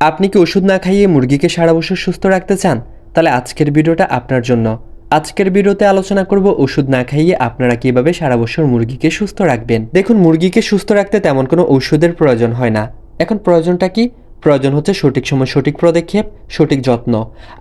আপনি কি ওষুধ না খাইয়ে মুরগিকে সারা বছর সুস্থ রাখতে চান? তাহলে আজকের ভিডিওটা আপনার জন্য। আজকের ভিডিওতে আলোচনা করব ওষুধ না খাইয়ে আপনারা কীভাবে সারা বছর মুরগিকে সুস্থ রাখবেন। দেখুন, মুরগিকে সুস্থ রাখতে তেমন কোনো ওষুধের প্রয়োজন হয় না। এখন প্রয়োজনটা কি? প্রয়োজন হচ্ছে সঠিক সময় সঠিক পদক্ষেপ, সঠিক যত্ন।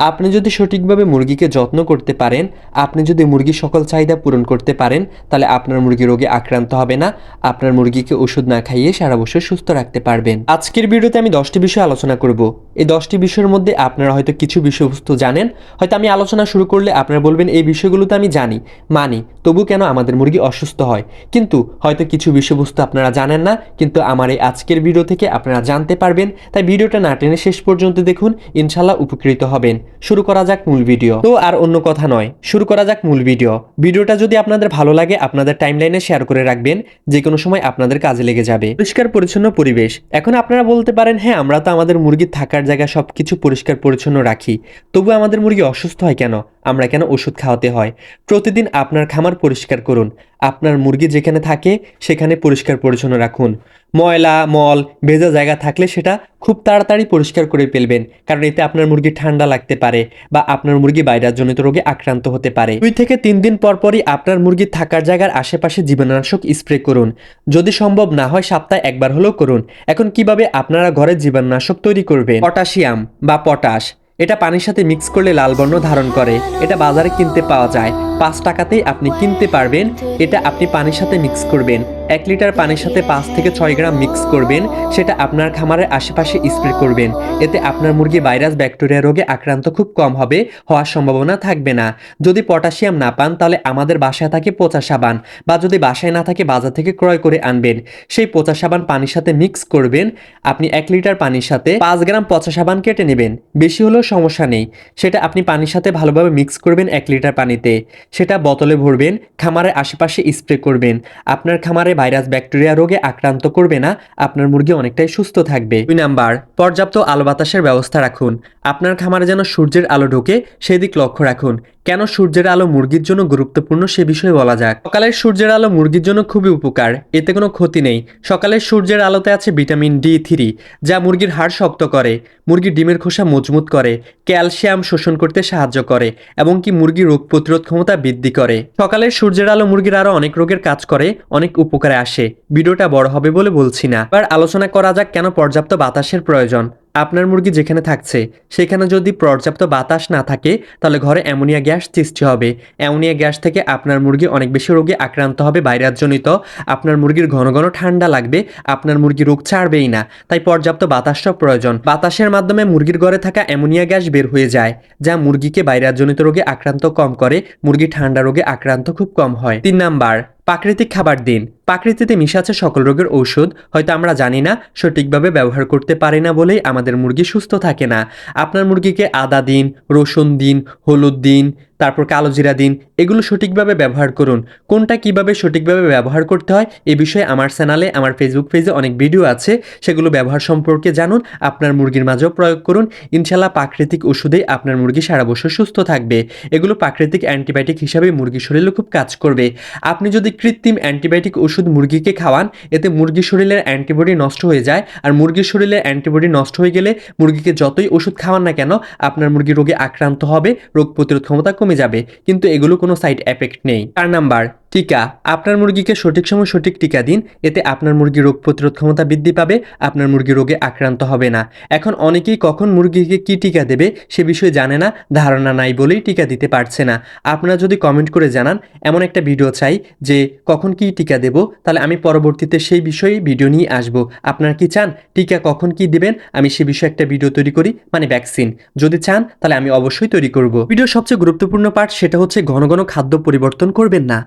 আপনি যদি সঠিকভাবে মুরগিকে যত্ন করতে পারেন, আপনি যদি মুরগির সকল চাহিদা পূরণ করতে পারেন, তাহলে আপনার মুরগি রোগে আক্রান্ত হবে না। আপনার মুরগিকে ওষুধ না খাইয়ে সারা বছর সুস্থ রাখতে পারবেন। আজকের ভিডিওতে আমি দশটি বিষয় আলোচনা করব। এই দশটি বিষয়ের মধ্যে আপনারা হয়তো কিছু বিষয়বস্তু জানেন। হয়তো আমি আলোচনা শুরু করলে আপনারা বলবেন, এই বিষয়গুলো তো আমি জানি। মানি, তবু কেন আমাদের মুরগি অসুস্থ হয়? কিন্তু হয়তো কিছু বিষয়বস্তু আপনারা জানেন না, কিন্তু আমার এই আজকের ভিডিও থেকে আপনারা জানতে পারবেন। তাই ভিডিওটা না টেনে শেষ পর্যন্ত দেখুন ইনশাল্লাহ উপকৃত হবেন। শুরু করা যাক মূল ভিডিও। তো আর অন্য কথা নয়, শুরু করা যাক মূল ভিডিও। ভিডিওটা যদি আপনাদের ভালো লাগে, আপনাদের টাইমলাইনে শেয়ার করে রাখবেন যে কোনো সময় আপনাদের কাজে লেগে যাবে। পরিষ্কার পরিচ্ছন্ন পরিবেশ। এখন আপনারা বলতে পারেন হ্যাঁ আমরা তো আমাদের মুরগির থাকার জায়গা সবকিছু পরিষ্কার পরিচ্ছন্ন রাখি। তবু আমাদের মুরগি অসুস্থ হয় কেন? আমরা কেন ওষুধ খাওয়াতে হয়? প্রতিদিন আপনার খামার পরিষ্কার করুন। আপনার মুরগি যেখানে থাকে, সেখানে পরিষ্কার পরিচ্ছন্ন রাখুন। ময়লা, মল, ভেজা জায়গা থাকলে সেটা খুব তাড়াতাড়ি পরিষ্কার করে ফেলবেন, কারণ এতে আপনার মুরগি ঠান্ডা লাগতে পারে বা আপনার মুরগি ভাইরাসজনিত রোগে আক্রান্ত হতে পারে। দুই থেকে তিন দিন পর পরই আপনার মুরগি থাকার জায়গার আশেপাশে জীবাণুনাশক স্প্রে করুন। যদি সম্ভব না হয় সপ্তাহে একবার হলেও করুন। এখন কীভাবে আপনারা ঘরে জীবাণুনাশক তৈরি করবেন? পটাশিয়াম বা পটাশ, এটা পানির সাথে মিক্স করলে লাল বর্ণ ধারণ করে। এটা বাজারে কিনতে পাওয়া যায়। পাঁচ টাকাতেই আপনি কিনতে পারবেন। এটা আপনি পানির সাথে মিক্স করবেন। এক লিটার পানির সাথে পাঁচ থেকে ছয় গ্রাম মিক্স করবেন। সেটা আপনার খামারের আশেপাশে স্প্রে করবেন। এতে আপনার মুরগি ভাইরাস ব্যাকটেরিয়া রোগে আক্রান্ত খুব কম হবে, হওয়ার সম্ভাবনা থাকবে না। যদি পটাশিয়াম না পান, তাহলে আমাদের বাসায় থাকে পচা সাবান বা যদি বাসায় না থাকে, বাজার থেকে ক্রয় করে আনবেন। সেই পচা সাবান পানির সাথে মিক্স করবেন। আপনি এক লিটার পানির সাথে পাঁচ গ্রাম পচা সাবান কেটে নেবেন। বেশি হলেও সমস্যা নেই। সেটা আপনি পানির সাথে ভালোভাবে মিক্স করবেন এক লিটার পানিতে। সেটা বোতলে ভরবেন, খামারের আশেপাশে স্প্রে করবেন। আপনার খামারে ভাইরাস, ব্যাকটেরিয়া রোগে আক্রান্ত করবে না, আপনার মুরগি অনেকটাই সুস্থ থাকবে। দুই নাম্বার, পর্যাপ্ত আলো বাতাসের ব্যবস্থা রাখুন। আপনার খামারে যেন সূর্যের আলো ঢোকে সেদিক লক্ষ্য রাখুন। কেন সূর্যের আলো মুরগির জন্য গুরুত্বপূর্ণ সে বিষয়ে বলা যাক। সকালের সূর্যের আলো মুরগির জন্য খুবই উপকার, এতে কোনো ক্ষতি নেই। সকালের সূর্যের আলোতে আছে ভিটামিন ডি থ্রি, যা মুরগির হাড় শক্ত করে, মুরগির ডিমের খোসা মজবুত করে, ক্যালসিয়াম শোষণ করতে সাহায্য করে, এবং কি মুরগির রোগ প্রতিরোধ ক্ষমতা বৃদ্ধি করে। সকালের সূর্যের আলো মুরগির আরও অনেক রোগের কাজ করে, অনেক উপকারে আসে। ভিডিওটা বড় হবে বলে বলছি না। এবার আলোচনা করা যাক কেন পর্যাপ্ত বাতাসের প্রয়োজন। আপনার মুরগি যেখানে থাকছে, সেখানে যদি পর্যাপ্ত বাতাস না থাকে, তাহলে ঘরে অ্যামোনিয়া গ্যাস সৃষ্টি হবে। অ্যামোনিয়া গ্যাস থেকে আপনার মুরগি অনেক বেশি রোগে আক্রান্ত হবে, ভাইরাসজনিত। আপনার মুরগির ঘন ঘন ঠান্ডা লাগবে, আপনার মুরগি রোগ ছাড়বেই না। তাই পর্যাপ্ত বাতাসটা প্রয়োজন। বাতাসের মাধ্যমে মুরগির ঘরে থাকা অ্যামোনিয়া গ্যাস বের হয়ে যায়, যা মুরগিকে ভাইরাসজনিত রোগে আক্রান্ত কম করে, মুরগি ঠান্ডা রোগে আক্রান্ত খুব কম হয়। তিন নাম্বার, প্রাকৃতিক খাবার দিন। প্রাকৃতিতে মিশে আছে সকল রোগের ঔষধ, হয়তো আমরা জানি না, সঠিকভাবে ব্যবহার করতে পারি না বলেই আমাদের মুরগি সুস্থ থাকে না। আপনার মুরগিকে আদা দিন, রসুন দিন, হলুদ দিন, তারপর কালো জিরা দিন, এগুলো সঠিকভাবে ব্যবহার করুন। কোনটা কীভাবে সঠিকভাবে ব্যবহার করতে হয়, এ বিষয়ে আমার চ্যানেলে, আমার ফেসবুক পেজে অনেক ভিডিও আছে। সেগুলো ব্যবহার সম্পর্কে জানুন, আপনার মুরগির মাঝেও প্রয়োগ করুন। ইনশাল্লাহ প্রাকৃতিক ওষুধেই আপনার মুরগি সারা বছর সুস্থ থাকবে। এগুলো প্রাকৃতিক অ্যান্টিবায়োটিক হিসাবে মুরগির শরীরে খুব কাজ করবে। আপনি যদি কৃত্রিম অ্যান্টিবায়োটিক ওষুধ মুরগিকে খাওয়ান, এতে মুরগির শরীরের অ্যান্টিবডি নষ্ট হয়ে যায়। আর মুরগির শরীরের অ্যান্টিবডি নষ্ট হয়ে গেলে মুরগিকে যতই ওষুধ খাওয়ান না কেন, আপনার মুরগি রোগে আক্রান্ত হবে, রোগ প্রতিরোধ ক্ষমতা কমে যাবে। কিন্তু এগুলো কোনো সাইড এফেক্ট নেই। চার নাম্বার টিকা। আপনার মুরগিকে সঠিক সময় সঠিক টিকা দিন, এতে আপনার মুরগি রোগ প্রতিরোধ ক্ষমতা বৃদ্ধি পাবে, আপনার মুরগি রোগে আক্রান্ত হবে না। এখন অনেকেই কখন মুরগিকে কি টিকা দেবে, সে বিষয়ে জানে না, ধারণা নাই বলেই টিকা দিতে পারছে না। আপনারা যদি কমেন্ট করে জানান, এমন একটা ভিডিও চাই যে কখন কি টিকা দেব, তাহলে আমি পরবর্তীতে সেই বিষয়ে ভিডিও নিয়ে আসব। আপনারা কি চান, টিকা কখন কি দিবেন, আমি সে বিষয়ে একটা ভিডিও তৈরি করি মানে ভ্যাকসিন যদি চান, তাহলে আমি অবশ্যই তৈরি করব। ভিডিওর সবচেয়ে গুরুত্বপূর্ণ পার্ট সেটা হচ্ছে ঘন ঘন খাদ্য পরিবর্তন করবেন না।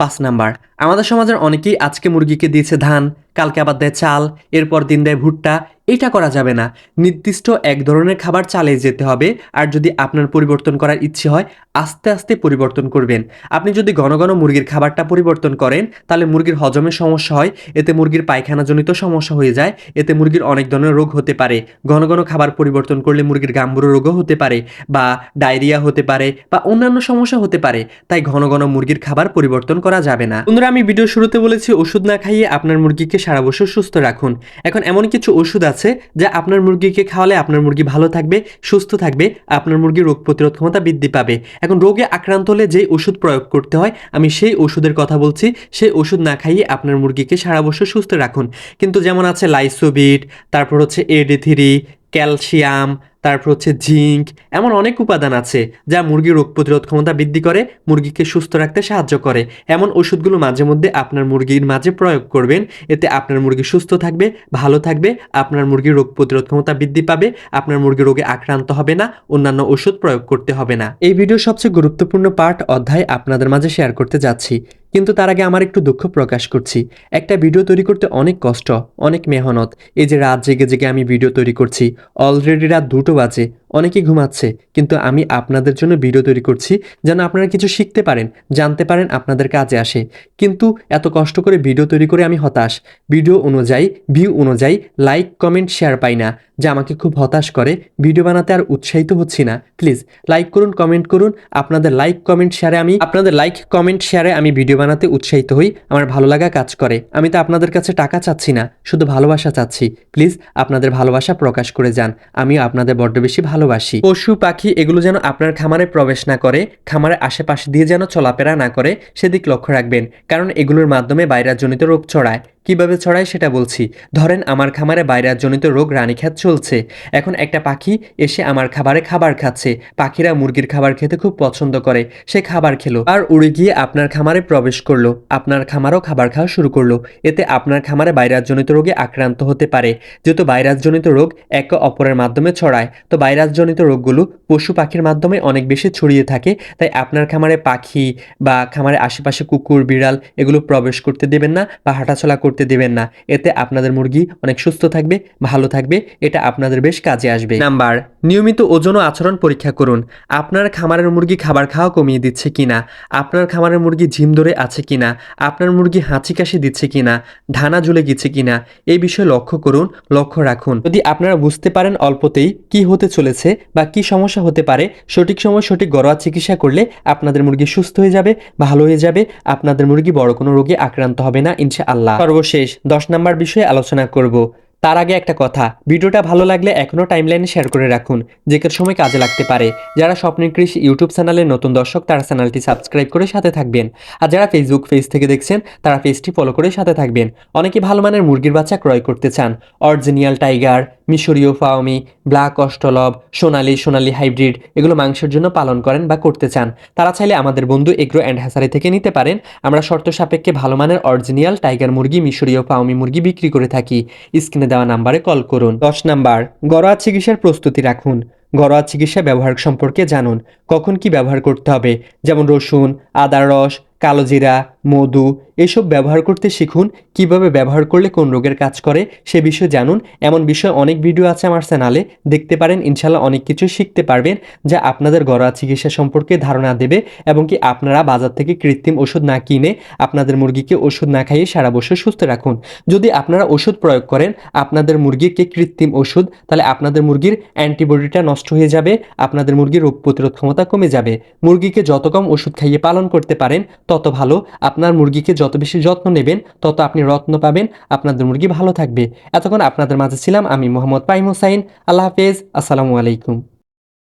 পাঁচ নাম্বার। আমাদের সমাজের অনেকেই আজকে মুরগিকে দিয়েছে ধান। কালকে আবার দেয় চাল, এরপর দিন দেয় ভুট্টা, এটা করা যাবে না। নির্দিষ্ট এক ধরনের খাবার চালিয়ে যেতে হবে, আর যদি আপনার পরিবর্তন করার ইচ্ছে হয়, আস্তে আস্তে পরিবর্তন করবেন। আপনি যদি ঘন ঘন মুরগির খাবারটা পরিবর্তন করেন, তাহলে মুরগির হজমের সমস্যা হয়, এতে মুরগির পায়খানাজনিত সমস্যা হয়ে যায়, এতে মুরগির অনেক ধরনের রোগ হতে পারে। ঘন ঘন খাবার পরিবর্তন করলে মুরগির গাম্বুরো রোগও হতে পারে, বা ডায়রিয়া হতে পারে, বা অন্যান্য সমস্যা হতে পারে, তাই ঘন ঘন মুরগির খাবার পরিবর্তন করা যাবে না। বন্ধুরা, আমি ভিডিও শুরুতে বলেছি, ওষুধ না খাইয়ে আপনার মুরগিকে সারা বছর সুস্থ রাখুন। এখন এমন কিছু ওষুধ আছে যা আপনার মুরগিকে খাওয়ালে আপনার মুরগি ভালো থাকবে, সুস্থ থাকবে, আপনার মুরগির রোগ প্রতিরোধ ক্ষমতা বৃদ্ধি পাবে। এখন রোগে আক্রান্ত হলে যেই ওষুধ প্রয়োগ করতে হয়, আমি সেই ওষুধের কথা বলছি। সেই ওষুধ না খাইয়ে আপনার মুরগিকে সারা বছর সুস্থ রাখুন। কিন্তু যেমন আছে লাইসোবিট, তারপর হচ্ছে এডি থ্রি ক্যালসিয়াম তারপর হচ্ছে জিঙ্ক এমন অনেক উপাদান আছে যা মুরগির রোগ প্রতিরোধ ক্ষমতা বৃদ্ধি করে, মুরগিকে সুস্থ রাখতে সাহায্য করে। এমন ওষুধগুলো মাঝে মধ্যে আপনার মুরগির মাঝে প্রয়োগ করবেন। এতে আপনার মুরগি সুস্থ থাকবে, ভালো থাকবে, আপনার মুরগির রোগ প্রতিরোধ ক্ষমতা বৃদ্ধি পাবে, আপনার মুরগি রোগে আক্রান্ত হবে না, অন্যান্য ওষুধ প্রয়োগ করতে হবে না। এই ভিডিও সবচেয়ে গুরুত্বপূর্ণ পার্ট অধ্যায় আপনাদের মাঝে শেয়ার করতে যাচ্ছি। কিন্তু তার আগে আমার একটু দুঃখ প্রকাশ করছি। একটা ভিডিও তৈরি করতে অনেক কষ্ট, অনেক মেহনত। এই যে রাত জেগে জেগে আমি ভিডিও তৈরি করছি অলরেডি রাত দুটো বাজে, অনেকে ঘুমাচ্ছে, কিন্তু আমি আপনাদের জন্য ভিডিও তৈরি করছি যেন আপনারা কিছু শিখতে পারেন, জানতে পারেন আপনাদের কাজে আসে। কিন্তু এত কষ্ট করে ভিডিও তৈরি করে আমি হতাশ। ভিডিও অনুযায়ী ভিউ অনুযায়ী লাইক কমেন্ট শেয়ার পাই না, যা আমাকে খুব হতাশ করে। ভিডিও বানাতে আর উৎসাহিত হচ্ছি না। প্লিজ লাইক করুন কমেন্ট করুন। আপনাদের লাইক কমেন্ট শেয়ারে আমি, আপনাদের লাইক কমেন্ট শেয়ারে আমি ভিডিও বানাতে উৎসাহিত হই, আমার ভালো লাগা কাজ করে। আমি তো আপনাদের কাছে টাকা চাচ্ছি না, শুধু ভালোবাসা চাচ্ছি। প্লিজ, আপনাদের ভালোবাসা প্রকাশ করে যান। আমিও আপনাদের বড্ড বেশি ভালোবাসি। পশু, পাখি, এগুলো যেন আপনার খামারে প্রবেশ না করে, খামারের আশেপাশে দিয়ে যেন চলাফেরা না করে, সেদিক লক্ষ্য রাখবেন। কারণ এগুলোর মাধ্যমে বাইরাজনিত রোগ ছড়ায়। কীভাবে ছড়ায় সেটা বলছি। ধরেন আমার খামারে ভাইরাসজনিত রোগ রানীখ্যাত চলছে। এখন একটা পাখি এসে আমার খাবারে খাবার খাচ্ছে। পাখিরা মুরগির খাবার খেতে খুব পছন্দ করে। সে খাবার খেলো আর উড়ে গিয়ে আপনার খামারে প্রবেশ করল। আপনার খামারও খাবার খাওয়া শুরু করল। এতে আপনার খামারে ভাইরাসজনিত রোগে আক্রান্ত হতে পারে। যেহেতু ভাইরাসজনিত রোগ একে অপরের মাধ্যমে ছড়ায়, তো ভাইরাসজনিত রোগগুলো পশু পাখির মাধ্যমে অনেক বেশি ছড়িয়ে থাকে। তাই আপনার খামারে পাখি বা খামারের আশেপাশে কুকুর, বিড়াল এগুলো প্রবেশ করতে দেবেন না বা হাঁটাচলা করতে দেবেন না। এতে আপনাদের মুরগি অনেক সুস্থ থাকবে, ভালো থাকবে, এটা আপনাদের বেশ কাজে আসবে। নাম্বার, নিয়মিত ওজন ও আচরণ পরীক্ষা করুন। আপনার খামারের মুরগি খাবার খাওয়া কমিয়ে দিচ্ছে কিনা? আপনার খামারের মুরগি ঝিম ধরে আছে কিনা? আপনার মুরগি হাঁচি কাশি দিচ্ছে কিনা? ঢানা ঝুলে গেছে কিনা? এই বিষয়ে লক্ষ্য করুন, লক্ষ্য রাখুন। যদি আপনারা বুঝতে পারেন অল্পতেই কি হতে চলেছে বা কি সমস্যা হতে পারে, সঠিক সময় সঠিক ঘরোয়া চিকিৎসা করলে আপনাদের মুরগি সুস্থ হয়ে যাবে, ভালো হয়ে যাবে, আপনাদের মুরগি বড় কোনো রোগে আক্রান্ত হবে না ইনশা আল্লাহ সর্বশেষ দশ নম্বর বিষয়ে আলোচনা করব। তার আগে একটা কথা, ভিডিওটা ভালো লাগলে এখনও টাইমলাইনে শেয়ার করে রাখুন, যে কোনো সময় কাজে লাগতে পারে। যারা স্বপ্নের কৃষি ইউটিউব চ্যানেলের নতুন দর্শক, তারা চ্যানেলটি সাবস্ক্রাইব করে সাথে থাকবেন। আর যারা ফেসবুক পেজ থেকে দেখছেন, তারা পেজটি ফলো করে সাথে থাকবেন। অনেকে ভালো মানের মুরগির বাচ্চা ক্রয় করতে চান। অরিজিনিয়াল টাইগার মিশরীয় Fayoumi, black Australorp Sonali Sonali hybrid এগুলো মাংসের জন্য পালন করেন বা করতে চান। তারা চাইলে আমাদের বন্ধু এগ্রো অ্যান্ড হ্যাসারি থেকে নিতে পারেন। আমরা শর্ত সাপেক্ষে ভালো মানের অরিজিনাল টাইগার মুরগি, মিশরীয় ফাওমি মুরগি বিক্রি করে থাকি। স্ক্রিনে দেওয়া নাম্বারে কল করুন। দশ নাম্বার, ঘরোয়া চিকিৎসার প্রস্তুতি রাখুন। ঘরোয়া চিকিৎসা ব্যবহার সম্পর্কে জানুন। কখন কি ব্যবহার করতে হবে? যেমন রসুন আদার রস কালোজিরা মধু, এসব ব্যবহার করতে শিখুন। কীভাবে ব্যবহার করলে কোন রোগের কাজ করে, সে বিষয়ে জানুন। এমন বিষয়ে অনেক ভিডিও আছে আমার চ্যানেলে। দেখতে পারেন ইনশাল্লাহ অনেক কিছু শিখতে পারবেন যা আপনাদের ঘরোয়া চিকিৎসা সম্পর্কে ধারণা দেবে এবং কি আপনারা বাজার থেকে কৃত্রিম ওষুধ না কিনে আপনাদের মুরগিকে ওষুধ না খাইয়ে সারা বছর সুস্থ রাখুন। যদি আপনারা ওষুধ প্রয়োগ করেন, আপনাদের মুরগিকে কৃত্রিম ওষুধ, তাহলে আপনাদের মুরগির অ্যান্টিবডিটা নষ্ট হয়ে যাবে, আপনাদের মুরগির রোগ প্রতিরোধ ক্ষমতা কমে যাবে। মুরগিকে যত কম ওষুধ খাইয়ে পালন করতে পারেন, তত ভালো। আপনার মুরগিকে যত বেশি যত্ন নেবেন, তত আপনি রত্ন পাবেন। আপনাদের মুরগি ভালো থাকবে। এতক্ষণ আপনাদের মাঝে ছিলাম আমি মোহাম্মদ পাইম হোসাইন। আল্লাহ হাফেজ। আসসালামু আলাইকুম।